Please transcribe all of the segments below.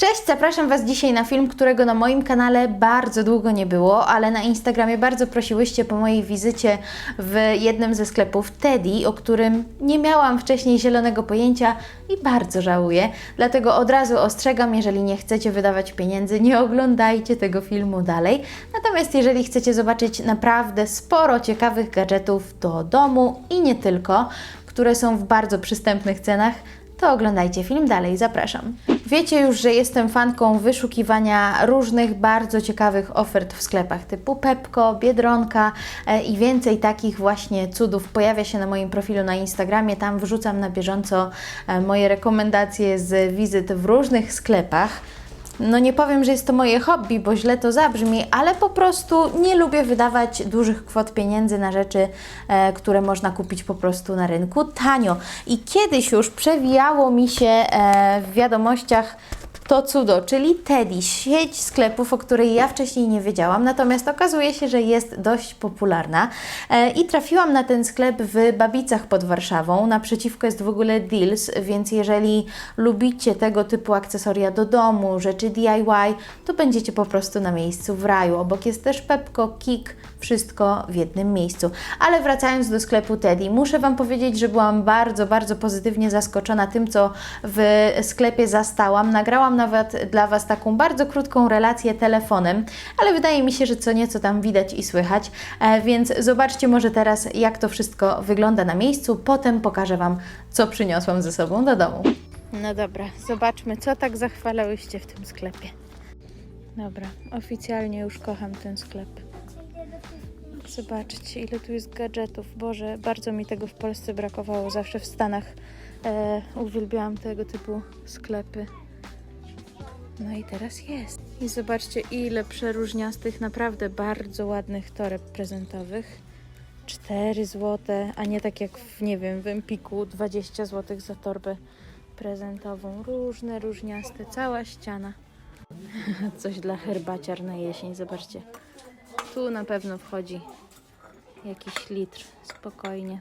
Cześć, zapraszam Was dzisiaj na film, którego na moim kanale bardzo długo nie było, ale na Instagramie bardzo prosiłyście po mojej wizycie w jednym ze sklepów Teddy, o którym nie miałam wcześniej zielonego pojęcia i bardzo żałuję. Dlatego od razu ostrzegam, jeżeli nie chcecie wydawać pieniędzy, nie oglądajcie tego filmu dalej. Natomiast jeżeli chcecie zobaczyć naprawdę sporo ciekawych gadżetów do domu i nie tylko, które są w bardzo przystępnych cenach, to oglądajcie film dalej, zapraszam. Wiecie już, że jestem fanką wyszukiwania różnych bardzo ciekawych ofert w sklepach typu Pepko, Biedronka e, i więcej takich właśnie cudów pojawia się na moim profilu na Instagramie. Tam wrzucam na bieżąco e, moje rekomendacje z wizyt w różnych sklepach. No nie powiem, że jest to moje hobby, bo źle to zabrzmi, ale po prostu nie lubię wydawać dużych kwot pieniędzy na rzeczy, e, które można kupić po prostu na rynku tanio. I kiedyś już przewijało mi się e, w wiadomościach to cudo, czyli Teddy, sieć sklepów, o której ja wcześniej nie wiedziałam, natomiast okazuje się, że jest dość popularna e, i trafiłam na ten sklep w Babicach pod Warszawą. Naprzeciwko jest w ogóle Deals, więc jeżeli lubicie tego typu akcesoria do domu, rzeczy DIY, to będziecie po prostu na miejscu w raju. Obok jest też Pepko, Kik, wszystko w jednym miejscu. Ale wracając do sklepu Teddy, muszę Wam powiedzieć, że byłam bardzo, bardzo pozytywnie zaskoczona tym, co w sklepie zastałam. Nagrałam nawet dla Was taką bardzo krótką relację telefonem, ale wydaje mi się, że co nieco tam widać i słychać, e, więc zobaczcie może teraz, jak to wszystko wygląda na miejscu. Potem pokażę Wam, co przyniosłam ze sobą do domu. No dobra, zobaczmy, co tak zachwalałyście w tym sklepie. Dobra, oficjalnie już kocham ten sklep. Zobaczcie, ile tu jest gadżetów. Boże, bardzo mi tego w Polsce brakowało. Zawsze w Stanach e, uwielbiałam tego typu sklepy. No i teraz jest. I zobaczcie, ile przeróżniastych, naprawdę bardzo ładnych toreb prezentowych. 4 zł, a nie tak jak w, nie wiem, w Empiku 20 zł za torbę prezentową. Różne, różniaste, cała ściana. Coś dla herbaciar na jesień, zobaczcie. Tu na pewno wchodzi jakiś litr, spokojnie.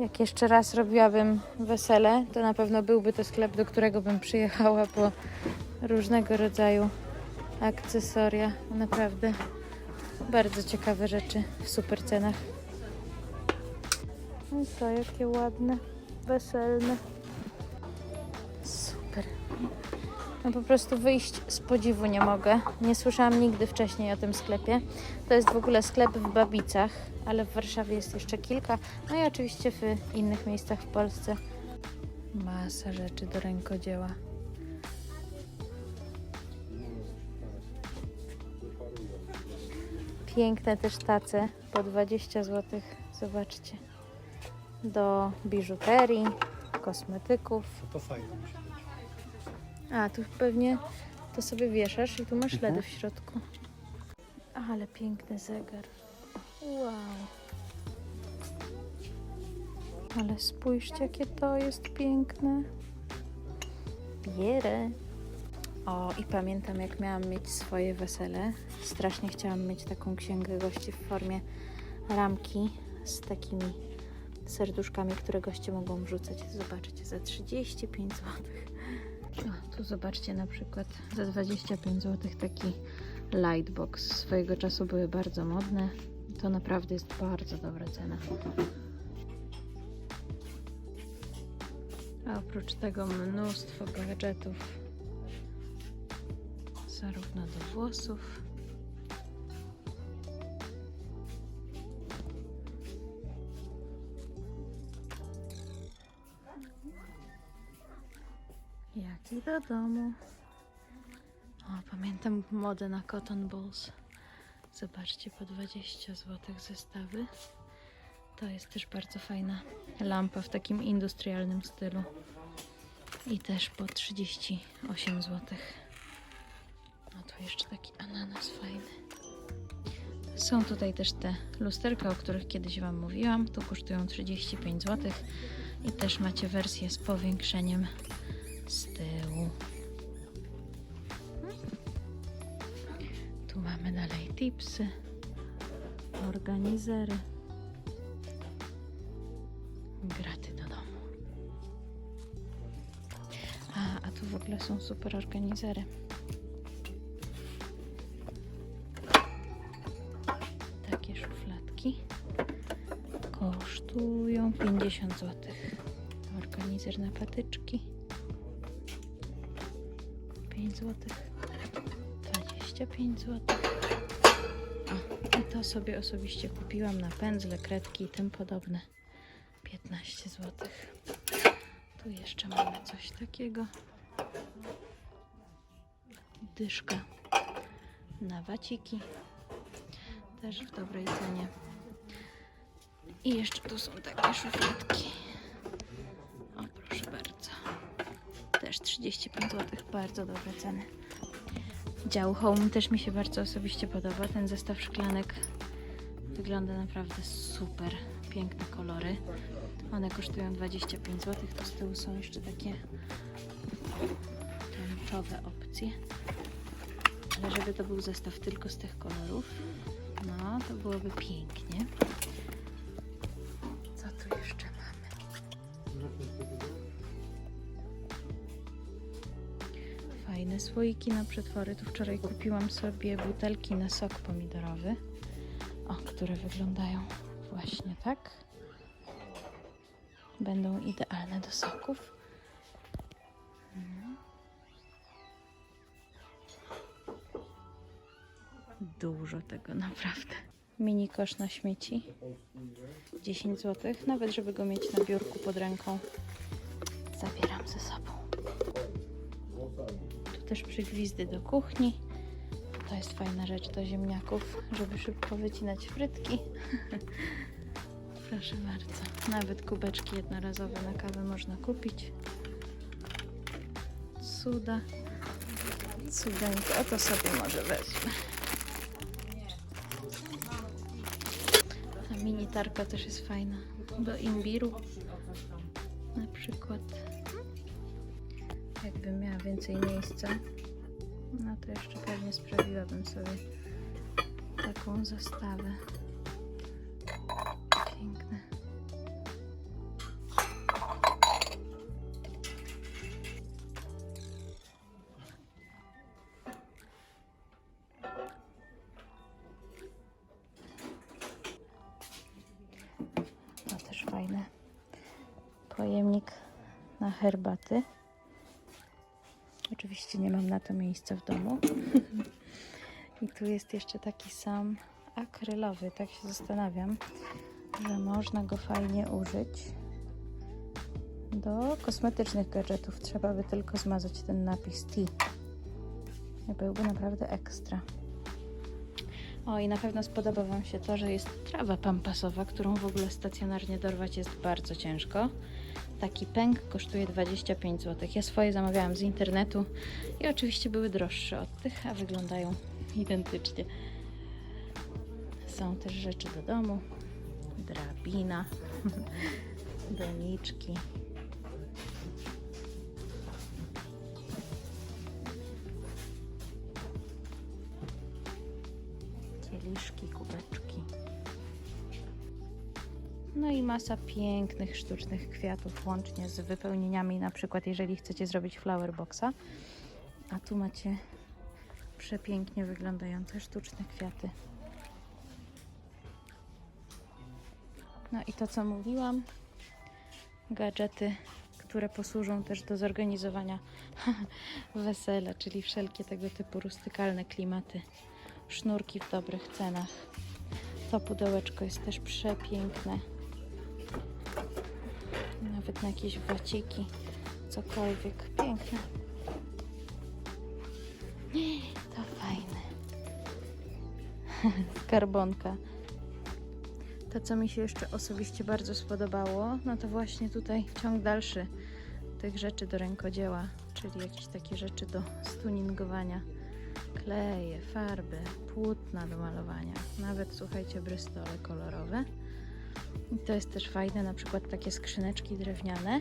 Jak jeszcze raz robiłabym wesele, to na pewno byłby to sklep, do którego bym przyjechała po różnego rodzaju akcesoria. Naprawdę bardzo ciekawe rzeczy w super cenach. No to jakie ładne, weselne. No po prostu wyjść z podziwu nie mogę. Nie słyszałam nigdy wcześniej o tym sklepie. To jest w ogóle sklep w Babicach, ale w Warszawie jest jeszcze kilka. No i oczywiście w innych miejscach w Polsce. Masa rzeczy do rękodzieła. Piękne też tace po 20 zł. Zobaczcie. Do biżuterii, kosmetyków. To fajne. A, tu pewnie to sobie wieszasz i tu masz LEDy w środku. Ale piękny zegar. Wow. Ale spójrzcie, jakie to jest piękne. Bierę. O, i pamiętam, jak miałam mieć swoje wesele. Strasznie chciałam mieć taką księgę gości w formie ramki z takimi serduszkami, które goście mogą wrzucać. Zobaczcie, za 35 zł. O, tu zobaczcie na przykład za 25 zł taki lightbox. Swojego czasu były bardzo modne. To naprawdę jest bardzo dobra cena. A oprócz tego mnóstwo gadżetów. Zarówno do włosów. Do domu. O, pamiętam modę na cotton balls. Zobaczcie, po 20 zł zestawy. To jest też bardzo fajna lampa w takim industrialnym stylu. I też po 38 zł. No tu jeszcze taki ananas fajny. Są tutaj też te lusterka, o których kiedyś Wam mówiłam. Tu kosztują 35 zł. I też macie wersję z powiększeniem z tyłu. Tu mamy dalej tipsy, organizery, graty do domu. A, tu w ogóle są super organizery. Takie szufladki kosztują 50 zł. Organizer na patyczki 5 zł. 25 zł. I to sobie osobiście kupiłam na pędzle, kredki i tym podobne. 15 zł. Tu jeszcze mamy coś takiego. Dyszka na waciki. Też w dobrej cenie. I jeszcze tu są takie szufladki. 35 zł. Bardzo dobre ceny. Dział Home też mi się bardzo osobiście podoba. Ten zestaw szklanek wygląda naprawdę super. Piękne kolory. One kosztują 25 zł. Tu z tyłu są jeszcze takie tęczowe opcje. Ale żeby to był zestaw tylko z tych kolorów, no to byłoby pięknie. Słoiki na przetwory. Tu wczoraj kupiłam sobie butelki na sok pomidorowy. O, które wyglądają właśnie tak. Będą idealne do soków. Dużo tego naprawdę. Mini kosz na śmieci. 10 zł. Nawet żeby go mieć na biurku pod ręką. Zabieram ze sobą. Też przygwizdy do kuchni. To jest fajna rzecz do ziemniaków, żeby szybko wycinać frytki. Proszę bardzo. Nawet kubeczki jednorazowe na kawę można kupić. Cuda. Cudeńko. To sobie może wezmę. Ta mini tarka też jest fajna. Do imbiru na przykład. Jakbym miała więcej miejsca, no to jeszcze pewnie sprawiłabym sobie taką zastawę. Piękne. Też fajne. Pojemnik na herbaty. Oczywiście nie mam na to miejsca w domu. I tu jest jeszcze taki sam akrylowy. Tak się zastanawiam, że można go fajnie użyć do kosmetycznych gadżetów. Trzeba by tylko zmazać ten napis T. Byłby naprawdę ekstra. O, i na pewno spodoba Wam się to, że jest trawa pampasowa, którą w ogóle stacjonarnie dorwać jest bardzo ciężko. Taki pęk kosztuje 25 zł. Ja swoje zamawiałam z internetu i oczywiście były droższe od tych, a wyglądają identycznie. Są też rzeczy do domu. Drabina, doniczki. Masa pięknych, sztucznych kwiatów, łącznie z wypełnieniami, na przykład jeżeli chcecie zrobić flower boxa. A tu macie przepięknie wyglądające sztuczne kwiaty. No i to, co mówiłam, gadżety, które posłużą też do zorganizowania wesela, czyli wszelkie tego typu rustykalne klimaty. Sznurki w dobrych cenach. To pudełeczko jest też przepiękne. Nawet na jakieś waciki, cokolwiek. Piękne. To fajne. Skarbonka. To, co mi się jeszcze osobiście bardzo spodobało, no to właśnie tutaj ciąg dalszy tych rzeczy do rękodzieła, czyli jakieś takie rzeczy do stuningowania. Kleje, farby, płótna do malowania, nawet słuchajcie, brystole kolorowe. I to jest też fajne, na przykład takie skrzyneczki drewniane,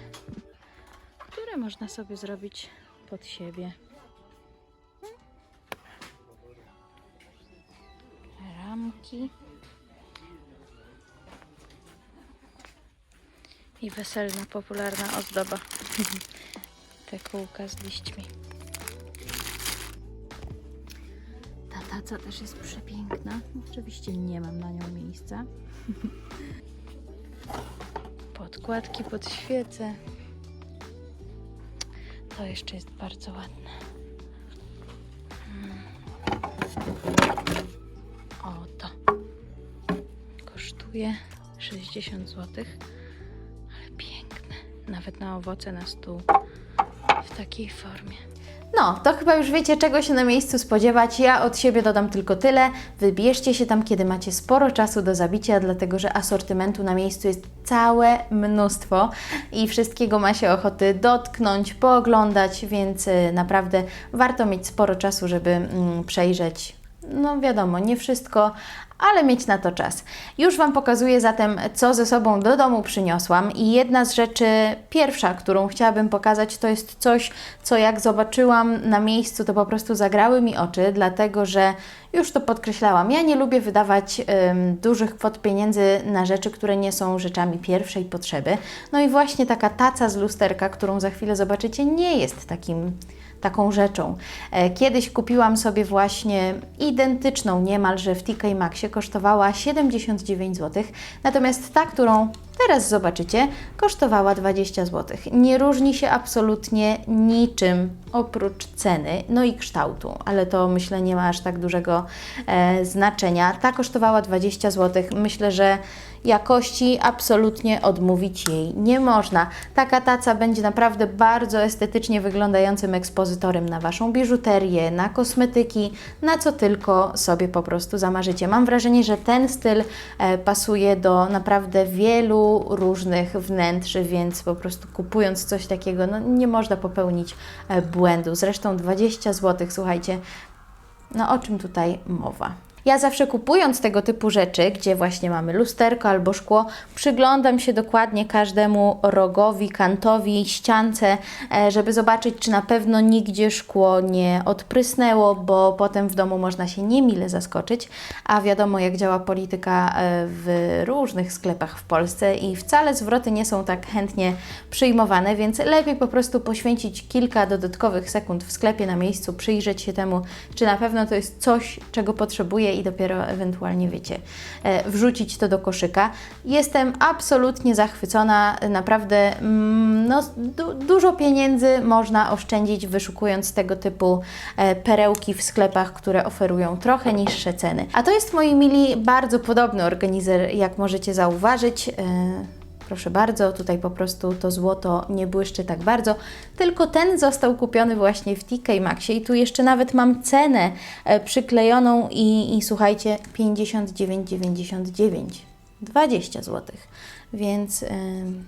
które można sobie zrobić pod siebie. Ramki. I weselna, popularna ozdoba. te kółka z liśćmi. Ta taca też jest przepiękna. Oczywiście nie mam na nią miejsca. Podkładki pod świece. To jeszcze jest bardzo ładne. Mm. O, to kosztuje 60 zł, ale piękne. Nawet na owoce na stół w takiej formie. No, to chyba już wiecie, czego się na miejscu spodziewać. Ja od siebie dodam tylko tyle. Wybierzcie się tam, kiedy macie sporo czasu do zabicia, dlatego że asortymentu na miejscu jest całe mnóstwo i wszystkiego ma się ochoty dotknąć, pooglądać, więc y, naprawdę warto mieć sporo czasu, żeby mm, przejrzeć no wiadomo, nie wszystko, ale mieć na to czas. Już Wam pokazuję zatem, co ze sobą do domu przyniosłam i jedna z rzeczy, pierwsza, którą chciałabym pokazać, to jest coś, co jak zobaczyłam na miejscu, to po prostu zagrały mi oczy, dlatego że już to podkreślałam, ja nie lubię wydawać ym, dużych kwot pieniędzy na rzeczy, które nie są rzeczami pierwszej potrzeby. No i właśnie taka taca z lusterka, którą za chwilę zobaczycie, nie jest takim taką rzeczą. E, Kiedyś kupiłam sobie właśnie identyczną niemalże w TK Maxie, kosztowała 79 zł, natomiast ta, którą teraz zobaczycie, kosztowała 20 zł. Nie różni się absolutnie niczym oprócz ceny, no i kształtu, ale to myślę nie ma aż tak dużego e, znaczenia. Ta kosztowała 20 zł. Myślę, że jakości absolutnie odmówić jej nie można. Taka taca będzie naprawdę bardzo estetycznie wyglądającym ekspozytorem na Waszą biżuterię, na kosmetyki, na co tylko sobie po prostu zamarzycie. Mam wrażenie, że ten styl e, pasuje do naprawdę wielu różnych wnętrz, więc po prostu kupując coś takiego, no nie można popełnić e, błędu. Zresztą 20 zł, słuchajcie, no o czym tutaj mowa? Ja zawsze kupując tego typu rzeczy, gdzie właśnie mamy lusterko albo szkło, przyglądam się dokładnie każdemu rogowi, kantowi, ściance, e, żeby zobaczyć, czy na pewno nigdzie szkło nie odprysnęło, bo potem w domu można się niemile zaskoczyć, a wiadomo jak działa polityka e, w różnych sklepach w Polsce i wcale zwroty nie są tak chętnie przyjmowane, więc lepiej po prostu poświęcić kilka dodatkowych sekund w sklepie na miejscu, przyjrzeć się temu, czy na pewno to jest coś, czego i dopiero ewentualnie, wiecie, e, wrzucić to do koszyka. Jestem absolutnie zachwycona, naprawdę mm, no, du dużo pieniędzy można oszczędzić wyszukując tego typu e, perełki w sklepach, które oferują trochę niższe ceny. A to jest, moi mili, bardzo podobny organizer, jak możecie zauważyć. Proszę bardzo, tutaj po prostu to złoto nie błyszczy tak bardzo, tylko ten został kupiony właśnie w TK Maxie i tu jeszcze nawet mam cenę e, przyklejoną i, i słuchajcie, 59,99, 20 zł, więc ym,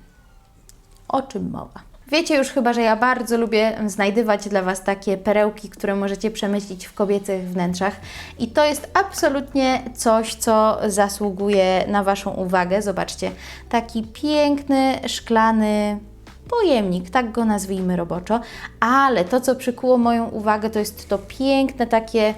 o czym mowa? Wiecie już chyba, że ja bardzo lubię znajdywać dla Was takie perełki, które możecie przemyślić w kobiecych wnętrzach i to jest absolutnie coś, co zasługuje na Waszą uwagę. Zobaczcie, taki piękny, szklany pojemnik, tak go nazwijmy roboczo, ale to, co przykuło moją uwagę, to jest to piękne takie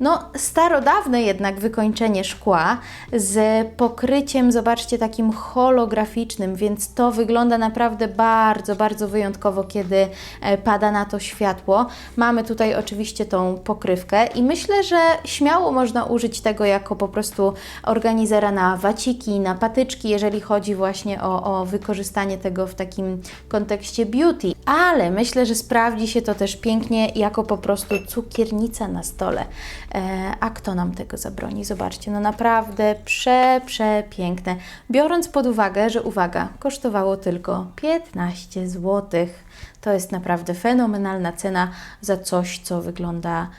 no, starodawne jednak wykończenie szkła z pokryciem, zobaczcie, takim holograficznym, więc to wygląda naprawdę bardzo, bardzo wyjątkowo, kiedy e, pada na to światło. Mamy tutaj oczywiście tą pokrywkę i myślę, że śmiało można użyć tego jako po prostu organizera na waciki, na patyczki, jeżeli chodzi właśnie o, o wykorzystanie tego w takim kontekście beauty, ale myślę, że sprawdzi się to też pięknie jako po prostu cukiernica na stole. E, a kto nam tego zabroni? Zobaczcie, no naprawdę prze, przepiękne. Biorąc pod uwagę, że uwaga, kosztowało tylko 15 zł. To jest naprawdę fenomenalna cena za coś, co wygląda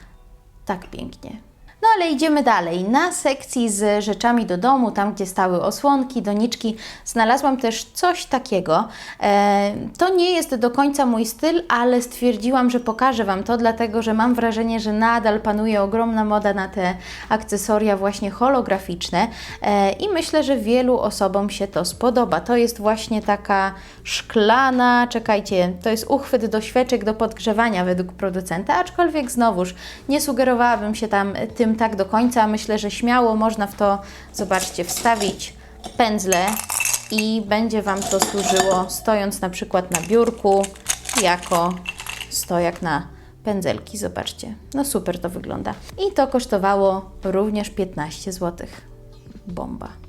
tak pięknie. No ale idziemy dalej. Na sekcji z rzeczami do domu, tam gdzie stały osłonki, doniczki, znalazłam też coś takiego. E, to nie jest do końca mój styl, ale stwierdziłam, że pokażę Wam to, dlatego że mam wrażenie, że nadal panuje ogromna moda na te akcesoria właśnie holograficzne e, i myślę, że wielu osobom się to spodoba. To jest właśnie taka szklana, czekajcie, to jest uchwyt do świeczek do podgrzewania według producenta, aczkolwiek znowuż nie sugerowałabym się tam tym tak do końca. Myślę, że śmiało można w to, zobaczcie, wstawić pędzle i będzie Wam to służyło stojąc na przykład na biurku jako stojak na pędzelki, zobaczcie. No super to wygląda. I to kosztowało również 15 zł. Bomba.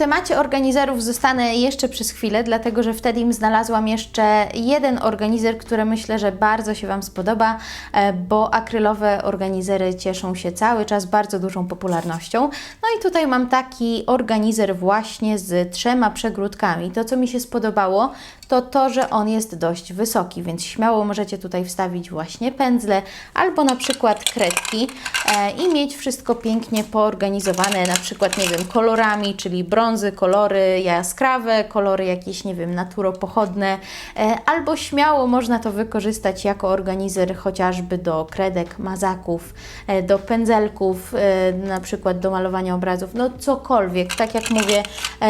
Temacie organizerów zostanę jeszcze przez chwilę, dlatego że wtedy im znalazłam jeszcze jeden organizer, który myślę, że bardzo się Wam spodoba, e, bo akrylowe organizery cieszą się cały czas bardzo dużą popularnością. No i tutaj mam taki organizer właśnie z trzema przegródkami. To, co mi się spodobało, to to, że on jest dość wysoki, więc śmiało możecie tutaj wstawić właśnie pędzle albo na przykład kredki e, i mieć wszystko pięknie poorganizowane, na przykład, nie wiem, kolorami, czyli brązy, kolory jaskrawe, kolory jakieś, nie wiem, naturopochodne, e, albo śmiało można to wykorzystać jako organizer chociażby do kredek, mazaków, e, do pędzelków, na przykład do malowania obrazów, no cokolwiek. Tak jak mówię,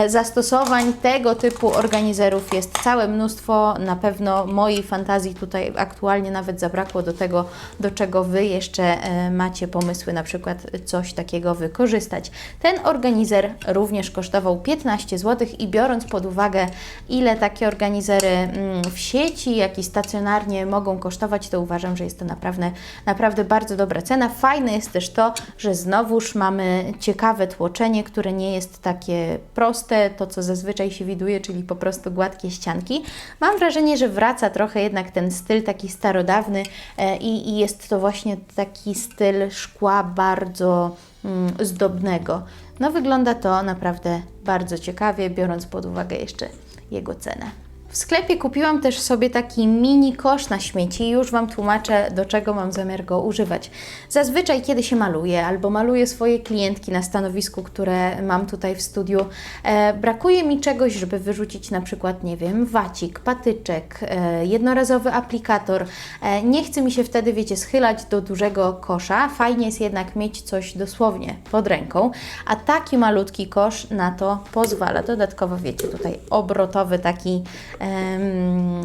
zastosowań tego typu organizerów jest całe mnóstwo. Na pewno mojej fantazji tutaj aktualnie nawet zabrakło do tego, do czego Wy jeszcze e, macie pomysły, na przykład coś takiego wykorzystać. Ten organizer również kosztował 15 zł i biorąc pod uwagę, ile takie organizery mm, w sieci, jak i stacjonarnie mogą kosztować, to uważam, że jest to naprawdę, naprawdę bardzo dobra cena. Fajne jest też to, że znowuż mamy ciekawe tłoczenie, które nie jest takie proste, to co zazwyczaj się widuje, czyli po prostu gładkie ścianki. Mam wrażenie, że wraca trochę jednak ten styl taki starodawny e, i, i jest to właśnie taki styl szkła bardzo mm, zdobnego. No wygląda to naprawdę bardzo ciekawie, biorąc pod uwagę jeszcze jego cenę. W sklepie kupiłam też sobie taki mini kosz na śmieci i już Wam tłumaczę, do czego mam zamiar go używać. Zazwyczaj, kiedy się maluje albo maluję swoje klientki na stanowisku, które mam tutaj w studiu, e, brakuje mi czegoś, żeby wyrzucić na przykład, nie wiem, wacik, patyczek, e, jednorazowy aplikator. E, nie chce mi się wtedy, wiecie, schylać do dużego kosza. Fajnie jest jednak mieć coś dosłownie pod ręką, a taki malutki kosz na to pozwala. Dodatkowo, wiecie, tutaj obrotowy taki em,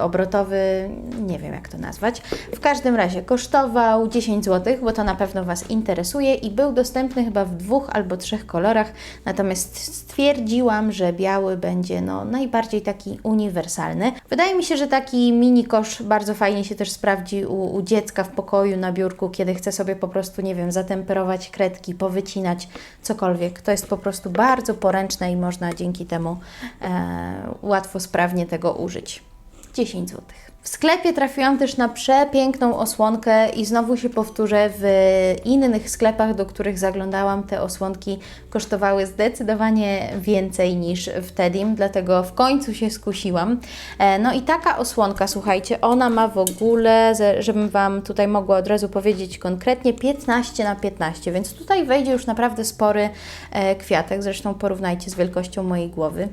obrotowy, nie wiem jak to nazwać. W każdym razie kosztował 10 zł, bo to na pewno Was interesuje i był dostępny chyba w dwóch albo trzech kolorach, natomiast stwierdziłam, że biały będzie no, najbardziej taki uniwersalny. Wydaje mi się, że taki mini kosz bardzo fajnie się też sprawdzi u, u dziecka w pokoju, na biurku, kiedy chce sobie po prostu, nie wiem, zatemperować kredki, powycinać, cokolwiek. To jest po prostu bardzo poręczne i można dzięki temu e, łatwo, sprawnie tego użyć. 10 zł. W sklepie trafiłam też na przepiękną osłonkę i znowu się powtórzę, w innych sklepach, do których zaglądałam, te osłonki kosztowały zdecydowanie więcej niż w Tedim, dlatego w końcu się skusiłam. E, No i taka osłonka, słuchajcie, ona ma w ogóle, żebym Wam tutaj mogła od razu powiedzieć konkretnie, 15 na 15, więc tutaj wejdzie już naprawdę spory e, kwiatek, zresztą porównajcie z wielkością mojej głowy.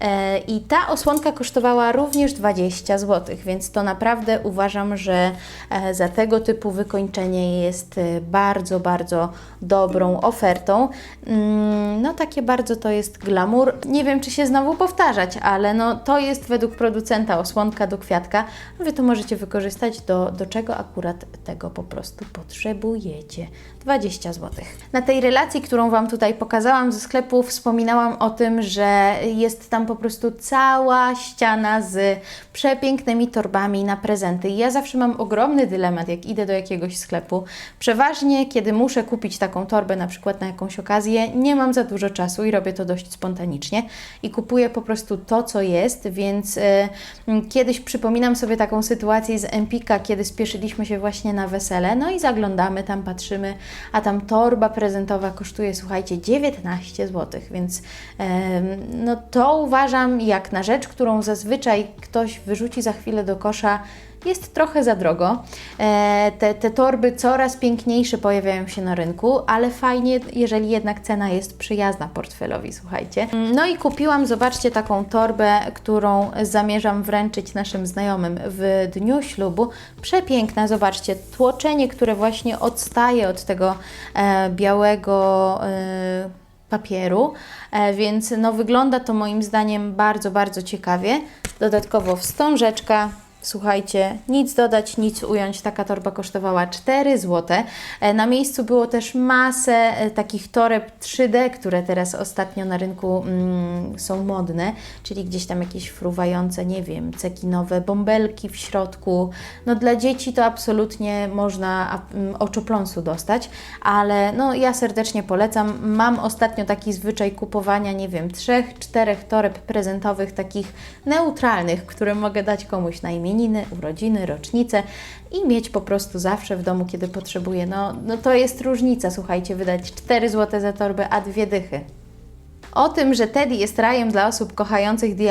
E, I ta osłonka kosztowała również 20 zł, więc to naprawdę uważam, że e, za tego typu wykończenie jest e, bardzo, bardzo dobrą ofertą. Mm, No takie bardzo to jest glamour. Nie wiem, czy się znowu powtarzać, ale no to jest według producenta osłonka do kwiatka. Wy to możecie wykorzystać do, do czego akurat tego po prostu potrzebujecie. 20 zł. Na tej relacji, którą Wam tutaj pokazałam ze sklepu, wspominałam o tym, że jest tam po prostu cała ściana z przepięknymi torbami na prezenty. I ja zawsze mam ogromny dylemat, jak idę do jakiegoś sklepu. Przeważnie, kiedy muszę kupić taką torbę, na przykład na jakąś okazję, nie mam za dużo czasu i robię to dość spontanicznie i kupuję po prostu to, co jest, więc e, kiedyś przypominam sobie taką sytuację z Empika, kiedy spieszyliśmy się właśnie na wesele, no i zaglądamy tam, patrzymy, a tam torba prezentowa kosztuje, słuchajcie, 19 zł, więc no to uważam jak na rzecz, którą zazwyczaj ktoś wyrzuci za chwilę do kosza, jest trochę za drogo. E, te, te torby coraz piękniejsze pojawiają się na rynku, ale fajnie, jeżeli jednak cena jest przyjazna portfelowi, słuchajcie. No i kupiłam, zobaczcie, taką torbę, którą zamierzam wręczyć naszym znajomym w dniu ślubu. Przepiękna, zobaczcie, tłoczenie, które właśnie odstaje od tego e, białego. E, papieru, e, więc no wygląda to moim zdaniem bardzo, bardzo ciekawie. Dodatkowo wstążeczka, Słuchajcie, nic dodać, nic ująć. Taka torba kosztowała 4 zł. E, Na miejscu było też masę e, takich toreb 3D, które teraz ostatnio na rynku mm, są modne, czyli gdzieś tam jakieś fruwające, nie wiem, cekinowe bąbelki w środku. No dla dzieci to absolutnie można mm, oczopląsu dostać, ale no ja serdecznie polecam. Mam ostatnio taki zwyczaj kupowania, nie wiem, trzech, czterech toreb prezentowych, takich neutralnych, które mogę dać komuś na imieniny, urodziny, rocznice i mieć po prostu zawsze w domu, kiedy potrzebuję. No, no to jest różnica, słuchajcie, wydać 4 zł za torbę, a dwie dychy. O tym, że Teddy jest rajem dla osób kochających DIY,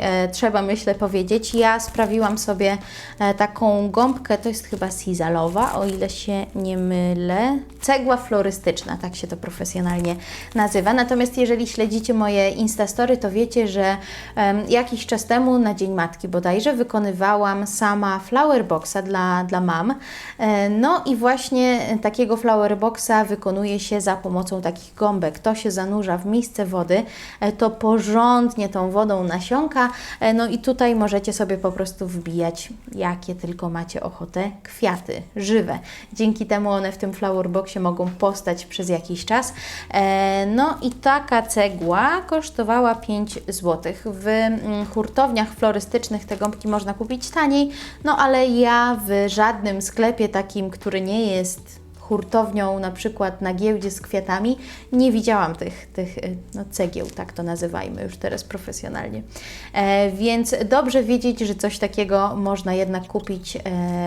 e, trzeba myślę powiedzieć. Ja sprawiłam sobie e, taką gąbkę, to jest chyba sizalowa, o ile się nie mylę. Cegła florystyczna, tak się to profesjonalnie nazywa. Natomiast jeżeli śledzicie moje Instastory, to wiecie, że em, jakiś czas temu, na Dzień Matki bodajże, wykonywałam sama flower boxa dla, dla mam. E, no i właśnie takiego flower boxa wykonuje się za pomocą takich gąbek. To się zanurza w misce wody, e, to porządnie tą wodą nasiąka, e, no i tutaj możecie sobie po prostu wbijać, jakie tylko macie ochotę, kwiaty, żywe. Dzięki temu one w tym flower boxie mogą postać przez jakiś czas. E, No i taka cegła kosztowała 5 zł. W mm, hurtowniach florystycznych te gąbki można kupić taniej, no ale ja w żadnym sklepie takim, który nie jest hurtownią na przykład na giełdzie z kwiatami, nie widziałam tych, tych y, no, cegieł, tak to nazywajmy już teraz profesjonalnie. E, więc dobrze wiedzieć, że coś takiego można jednak kupić e,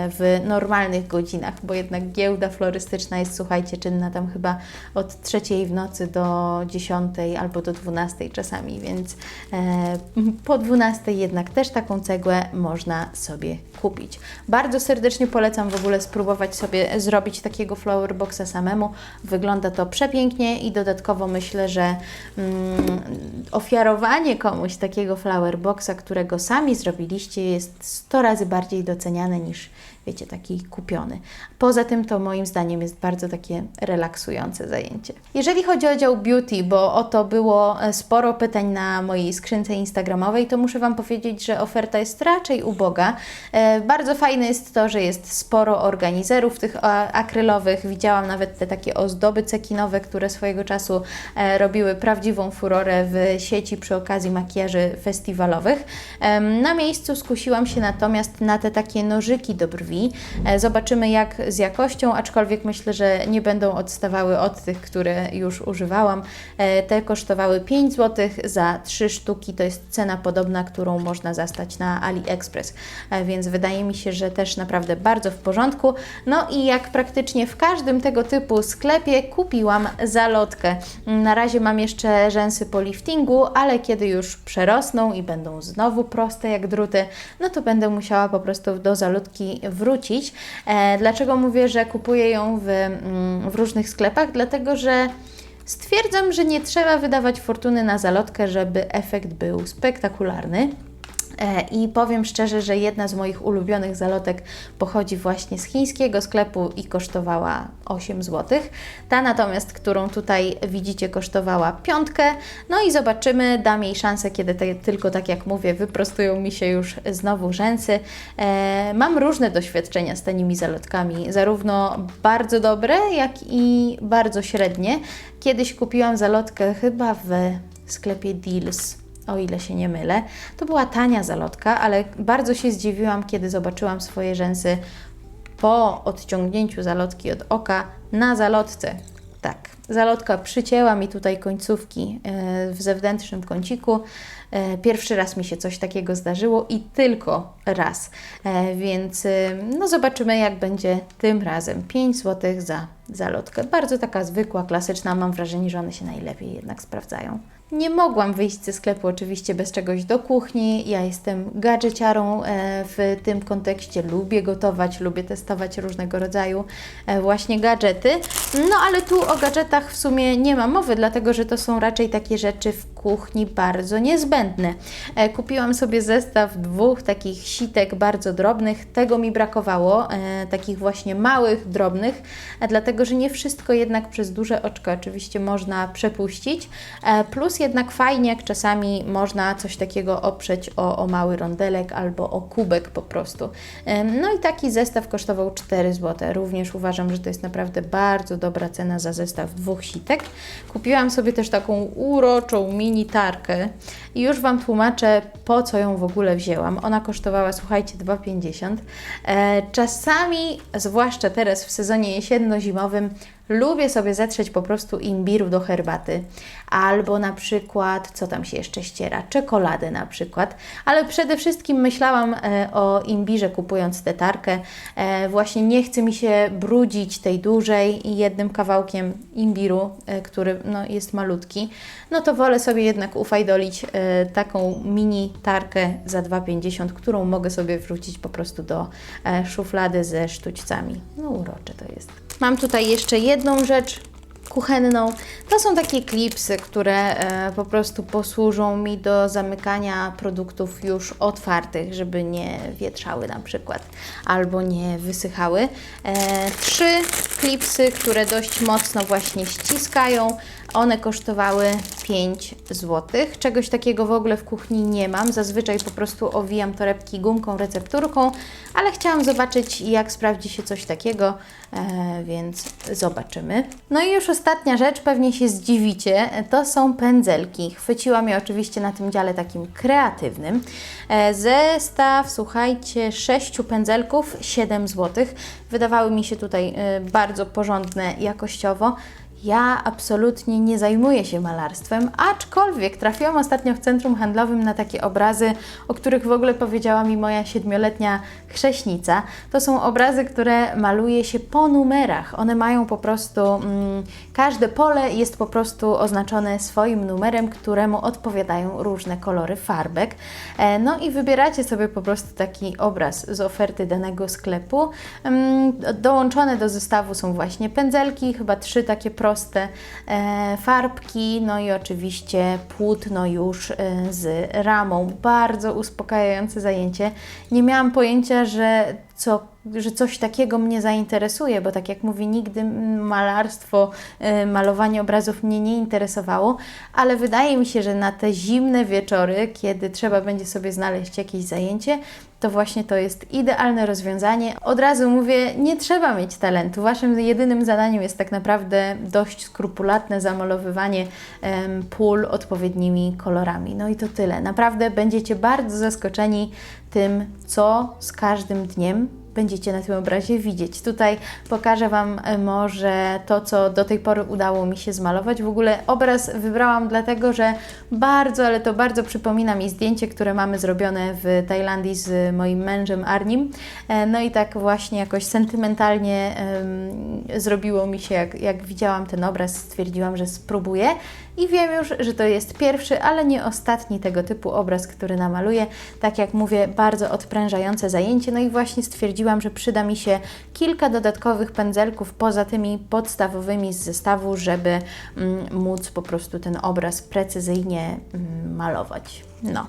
w normalnych godzinach, bo jednak giełda florystyczna jest, słuchajcie, czynna tam chyba od trzeciej w nocy do dziesiątej albo do dwunastej czasami, więc e, po dwunastej jednak też taką cegłę można sobie kupić. Bardzo serdecznie polecam w ogóle spróbować sobie zrobić takiego flower boxa samemu. Wygląda to przepięknie i dodatkowo myślę, że mm, ofiarowanie komuś takiego flower boxa, którego sami zrobiliście, jest 100 razy bardziej doceniane niż wiecie, taki kupiony. Poza tym to moim zdaniem jest bardzo takie relaksujące zajęcie. Jeżeli chodzi o dział beauty, bo o to było e, sporo pytań na mojej skrzynce instagramowej, to muszę Wam powiedzieć, że oferta jest raczej uboga. E, bardzo fajne jest to, że jest sporo organizerów tych akrylowych. Widziałam nawet te takie ozdoby cekinowe, które swojego czasu e, robiły prawdziwą furorę w sieci przy okazji makijaży festiwalowych. Na miejscu skusiłam się natomiast na te takie nożyki do brwi. E, Zobaczymy jak z jakością, aczkolwiek myślę, że nie będą odstawały od tych, które już używałam. E, Te kosztowały 5 zł za 3 sztuki, to jest cena podobna, którą można zastać na AliExpress, E, więc wydaje mi się, że też naprawdę bardzo w porządku. No i jak praktycznie w każdym tego typu sklepie kupiłam zalotkę. Na razie mam jeszcze rzęsy po liftingu, ale kiedy już przerosną i będą znowu proste jak druty, no to będę musiała po prostu do zalotki wrócić. E, dlaczego mówię, że kupuję ją w, mm, w różnych sklepach? Dlatego, że stwierdzam, że nie trzeba wydawać fortuny na zalotkę, żeby efekt był spektakularny. E, I powiem szczerze, że jedna z moich ulubionych zalotek pochodzi właśnie z chińskiego sklepu i kosztowała 8 zł. Ta natomiast, którą tutaj widzicie, kosztowała piątkę. No i zobaczymy, dam jej szansę, kiedy te, tylko tak jak mówię, wyprostują mi się już znowu rzęsy. E, mam różne doświadczenia z tanimi zalotkami, zarówno bardzo dobre, jak i bardzo średnie. Kiedyś kupiłam zalotkę chyba w sklepie Deals o ile się nie mylę. To była tania zalotka, ale bardzo się zdziwiłam, kiedy zobaczyłam swoje rzęsy po odciągnięciu zalotki od oka na zalotce. Tak, zalotka przycięła mi tutaj końcówki e, w zewnętrznym kąciku. E, Pierwszy raz mi się coś takiego zdarzyło i tylko raz. E, Więc no zobaczymy, jak będzie tym razem. 5 zł za zalotkę. Bardzo taka zwykła, klasyczna. Mam wrażenie, że one się najlepiej jednak sprawdzają. Nie mogłam wyjść ze sklepu oczywiście bez czegoś do kuchni. Ja jestem gadżeciarą e, w tym kontekście. Lubię gotować, lubię testować różnego rodzaju e, właśnie gadżety. No ale tu o gadżetach w sumie nie ma mowy, dlatego że to są raczej takie rzeczy w kuchni bardzo niezbędne. E, Kupiłam sobie zestaw dwóch takich sitek bardzo drobnych. Tego mi brakowało, takich właśnie małych, drobnych, dlatego że nie wszystko jednak przez duże oczko oczywiście można przepuścić. E, Plus jednak fajnie, jak czasami można coś takiego oprzeć o, o mały rondelek albo o kubek po prostu. No i taki zestaw kosztował 4 zł. Również uważam, że to jest naprawdę bardzo dobra cena za zestaw dwóch sitek. Kupiłam sobie też taką uroczą mini tarkę i już Wam tłumaczę, po co ją w ogóle wzięłam. Ona kosztowała, słuchajcie, 2,50. E, czasami, zwłaszcza teraz w sezonie jesienno-zimowym, lubię sobie zetrzeć po prostu imbiru do herbaty. Albo na przykład, co tam się jeszcze ściera? Czekoladę na przykład. Ale przede wszystkim myślałam e, o imbirze kupując tę tarkę. E, właśnie nie chce mi się brudzić tej dużej jednym kawałkiem imbiru, e, który no, jest malutki. No to wolę sobie jednak ufajdolić e, taką mini tarkę za 2,50, którą mogę sobie wrzucić po prostu do e, szuflady ze sztućcami. No urocze to jest. Mam tutaj jeszcze jedną rzecz kuchenną. To są takie klipsy, które e, po prostu posłużą mi do zamykania produktów już otwartych, żeby nie wietrzały na przykład albo nie wysychały. E, trzy klipsy, które dość mocno właśnie ściskają. One kosztowały 5 zł. Czegoś takiego w ogóle w kuchni nie mam. Zazwyczaj po prostu owijam torebki gumką, recepturką, ale chciałam zobaczyć, jak sprawdzi się coś takiego, e, więc zobaczymy. No i już ostatnia rzecz, pewnie się zdziwicie, to są pędzelki. Chwyciłam je oczywiście na tym dziale takim kreatywnym. E, zestaw, słuchajcie, 6 pędzelków, 7 zł. Wydawały mi się tutaj e, bardzo porządne jakościowo. Ja absolutnie nie zajmuję się malarstwem, aczkolwiek trafiłam ostatnio w centrum handlowym na takie obrazy, o których w ogóle powiedziała mi moja siedmioletnia chrześnica. To są obrazy, które maluje się po numerach. One mają po prostu, mm, każde pole jest po prostu oznaczone swoim numerem, któremu odpowiadają różne kolory farbek. E, no i wybieracie sobie po prostu taki obraz z oferty danego sklepu. Mm, Dołączone do zestawu są właśnie pędzelki, chyba trzy takie proste e, farbki, no i oczywiście płótno już e, z ramą. Bardzo uspokajające zajęcie. Nie miałam pojęcia, że co że coś takiego mnie zainteresuje, bo tak jak mówię, nigdy malarstwo, y, malowanie obrazów mnie nie interesowało, ale wydaje mi się, że na te zimne wieczory, kiedy trzeba będzie sobie znaleźć jakieś zajęcie, to właśnie to jest idealne rozwiązanie. Od razu mówię, nie trzeba mieć talentu. Waszym jedynym zadaniem jest tak naprawdę dość skrupulatne zamalowywanie pól odpowiednimi kolorami. No i to tyle. Naprawdę będziecie bardzo zaskoczeni tym, co z każdym dniem będziecie na tym obrazie widzieć. Tutaj pokażę Wam e, może to, co do tej pory udało mi się zmalować. W ogóle obraz wybrałam dlatego, że bardzo, ale to bardzo przypomina mi zdjęcie, które mamy zrobione w Tajlandii z moim mężem Arnim. E, No i tak właśnie jakoś sentymentalnie em, zrobiło mi się, jak, jak widziałam ten obraz, stwierdziłam, że spróbuję. I wiem już, że to jest pierwszy, ale nie ostatni tego typu obraz, który namaluję. Tak jak mówię, bardzo odprężające zajęcie. No i właśnie stwierdziłam, że przyda mi się kilka dodatkowych pędzelków poza tymi podstawowymi z zestawu, żeby mm, móc po prostu ten obraz precyzyjnie mm, malować. No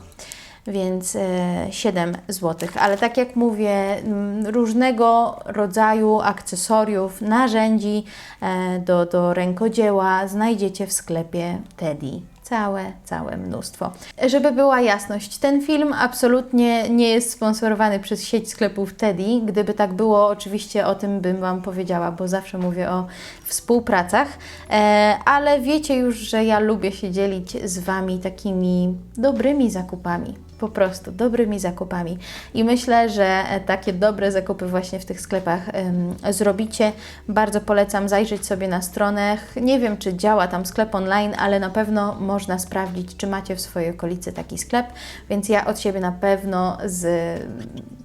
więc e, 7 zł. Ale tak jak mówię, różnego rodzaju akcesoriów, narzędzi e, do, do rękodzieła znajdziecie w sklepie Teddy. Całe, całe mnóstwo. Żeby była jasność, ten film absolutnie nie jest sponsorowany przez sieć sklepów Teddy. Gdyby tak było, oczywiście o tym bym Wam powiedziała, bo zawsze mówię o współpracach. E, ale wiecie już, że ja lubię się dzielić z Wami takimi dobrymi zakupami po prostu dobrymi zakupami. I myślę, że e, takie dobre zakupy właśnie w tych sklepach em, zrobicie. Bardzo polecam zajrzeć sobie na stronę. Nie wiem, czy działa tam sklep online, ale na pewno można sprawdzić, czy macie w swojej okolicy taki sklep. Więc ja od siebie na pewno z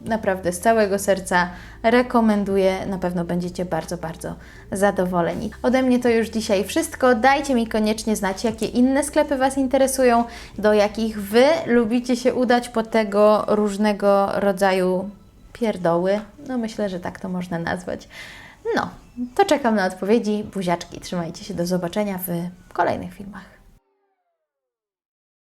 naprawdę z całego serca rekomenduję. Na pewno będziecie bardzo, bardzo zadowoleni. Ode mnie to już dzisiaj wszystko. Dajcie mi koniecznie znać, jakie inne sklepy Was interesują, do jakich Wy lubicie się udać po tego różnego rodzaju pierdoły. No myślę, że tak to można nazwać. No, to czekam na odpowiedzi. Buziaczki, trzymajcie się, do zobaczenia w kolejnych filmach.